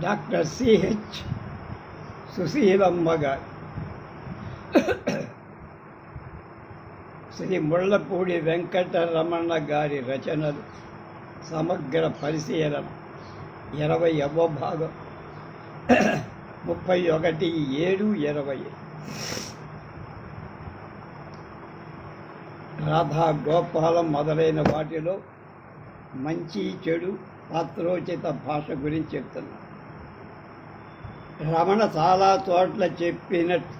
Doctor CH Susheelamma గారు శ్రీ ముళ్ళపూడి వెంకటరమణ గారి రచనలు. సమగ్ర పరిశీలన. ఇరవై భాగం. ముప్పై ఒకటి ఏడు ఇరవై. రాధా గోపాలం మొదలైన వాటిలో మంచి చెడు పాత్రోచిత భాష గురించి చెప్తున్నాను రమణ చాలా చోట్ల చెప్పినట్టు.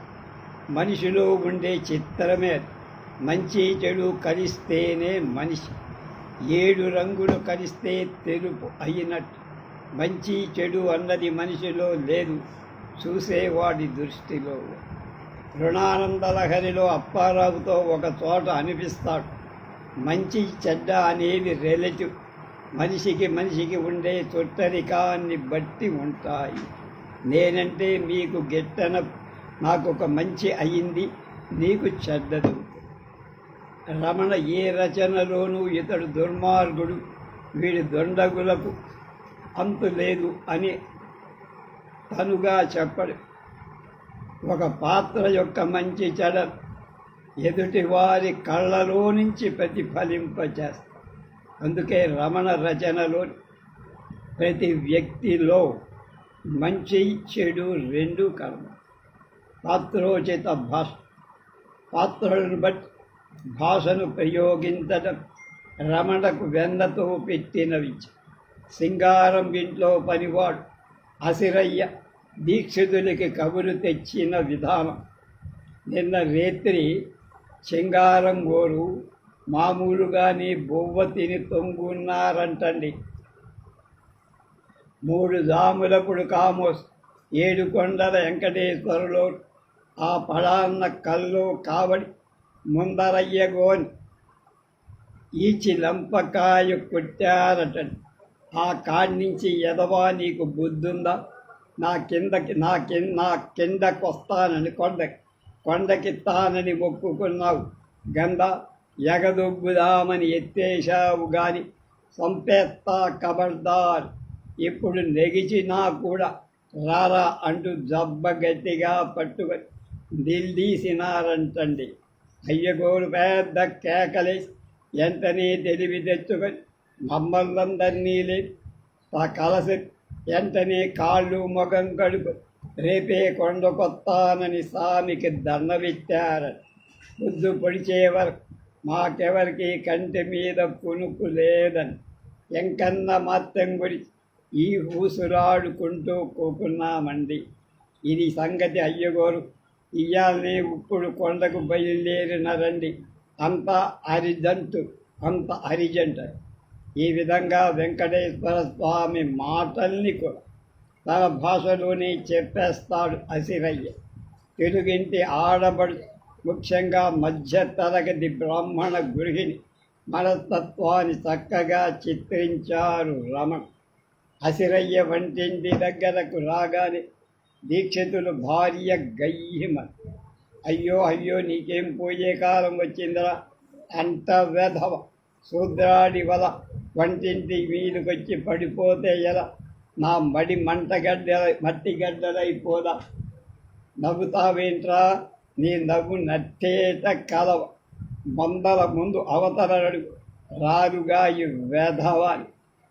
మనిషిలో ఉండే చిత్రమే మంచి చెడు కలిస్తేనే మనిషి. ఏడు రంగులు కలిస్తే తెలుపు అయినట్టు. మంచి చెడు అన్నది మనిషిలో లేదు. చూసేవాడి దృష్టిలో. రుణానందలహరిలో అప్పారావుతో ఒక చోట అనిపిస్తాడు. మంచి చెడ్డ అనేది రిలేటివ్ మనిషికి మనిషికి ఉండే చుట్టరికాన్ని బట్టి ఉంటాయి. నేనంటే మీకు గిట్టన నాకు ఒక మంచి అయింది నీకు చెడ్డదు. రమణ ఏ రచనలోనూ ఇతడు దుర్మార్గుడు వీడి దొండగులకు అంతు లేదు అని తనుగా చెప్పడు. ఒక పాత్ర యొక్క మంచి చెడ ఎదుటి వారి కళ్ళలో నుంచి ప్రతిఫలింపచేస్తారు అందుకే రమణ రచనలో ప్రతి వ్యక్తిలో మంచి చెడు రెండు కర్మ పాత్రోచిత భాష. పాత్రలను బట్టి భాషను ప్రయోగించడం రమణకు వెన్నతో పెట్టినవి సింగారం ఇంట్లో పనివాడు అసిరయ్య దీక్షితులకి కబురు తెచ్చిన విధానం. నిన్న రేత్రి సింగారం గోరు మామూలుగానే బొవ్వ తిని తొంగున్నారంటండి. మూడు జాములప్పుడు కామోస్ ఏడు కొండల వెంకటేశ్వరులో ఆ పడాన్న కళ్ళు కావడి ముందరయ్యగోని ఈచి లంపకాయ కొట్టారట. ఆ కాడ్నించి నుంచి ఎదవా నీకు బుద్ధుందా? నా కిందకి నా కింద నా కిందకొస్తానని కొండ కొండకిస్తానని మొక్కుకున్నావు గంధ. ఎగదొబ్బుదామని ఎత్తేశావు గాని సంపేస్తా కబర్దార్. ఇప్పుడు నెగిచినా కూడా రారా అంటూ జబ్బ గట్టిగా పట్టుకొని నిల్దీసినారంటండి అయ్యగోరు పెద్ద కేకలేసి ఎంతనే తెలివి తెచ్చుకొని మమ్మల్ందరినీ లేదు ఆ కలసి ఎంతనే కాళ్ళు ముఖం కడుపు రేపే కొండకొత్తానని స్వామికి దండవిచ్చారు. బుద్ధు పొడిచే వరకు మాకెవరికి కంటి మీద పునుకు లేదని ఎంకన్న మాత్రం గురించి ఈ ఊసురాడుకుంటూ కూకున్నామండి. ఇది సంగతి అయ్యగోరు. ఇయ్యాలనే ఇప్పుడు కొండకు బయలుదేరినరండి. అంత అరిజంటు అంత అరిజంట. ఈ విధంగా వెంకటేశ్వర స్వామి మాటల్ని కూడా తన భాషలోనే చెప్పేస్తాడు అసిరయ్య. తెలుగింటి ఆడబడు ముఖ్యంగా మధ్య తరగతి బ్రాహ్మణ గృహిణి మనస్తత్వాన్ని చక్కగా చిత్రించారు రమణ. అసిరయ్య వంటింటి దగ్గరకు రాగానే దీక్షితులు భార్య గయ్యమ అయ్యో అయ్యో నీకేం పోయే కాలం వచ్చిందిరా? అంత వెధవ శూద్రాడి వల వంటింటి వీలుకొచ్చి పడిపోతే ఎలా? నా మడి మంటగడ్డ మట్టి గడ్డలైపోదా నవ్వుతావేంట్రా? నీ నవ్వు నట్టేట కలవ. మందల ముందు అవతలడు రారుగా ఈ వేధవాని.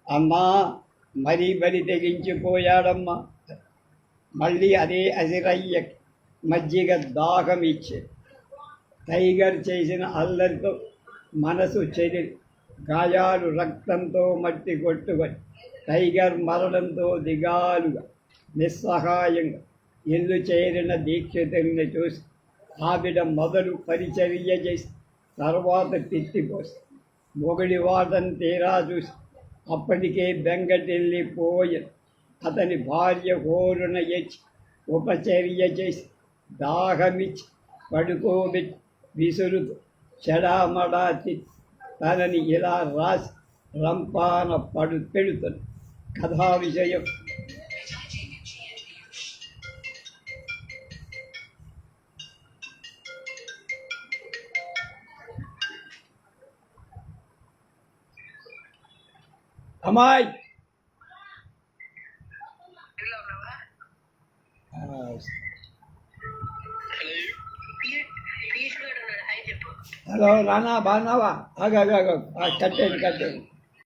అమ్మా మరీ బరి తెగించిపోయాడమ్మా. మళ్ళీ అదే అసిరయ్య మజ్జిగ దాహం ఇచ్చే టైగర్ చేసిన అల్లరితో మనసు చెడి గాయాలు రక్తంతో మట్టి కొట్టుకొని టైగర్ మరణంతో దిగాలుగా నిస్సహాయంగా ఇల్లు చేరిన దీక్షితుల్ని చూసి ఆవిడ మొదలు పరిచర్య చేసి తర్వాత తిట్టిపోసి మొగడి వాటని తీరా చూసి అప్పటికే బెంగటిల్లిపోయి అతని భార్య హోరున ఎచ్చి ఉపచర్య చేసి దాహమిచ్చి పడుకోబెట్టి విసురుతూ చెడామడా తనని ఇలా రాసి రంపాన పడు పెడుతుంది కథా విషయం చెప్పు హలో రానా బాగున్నావా? ఆగా కట్టేది కట్టేది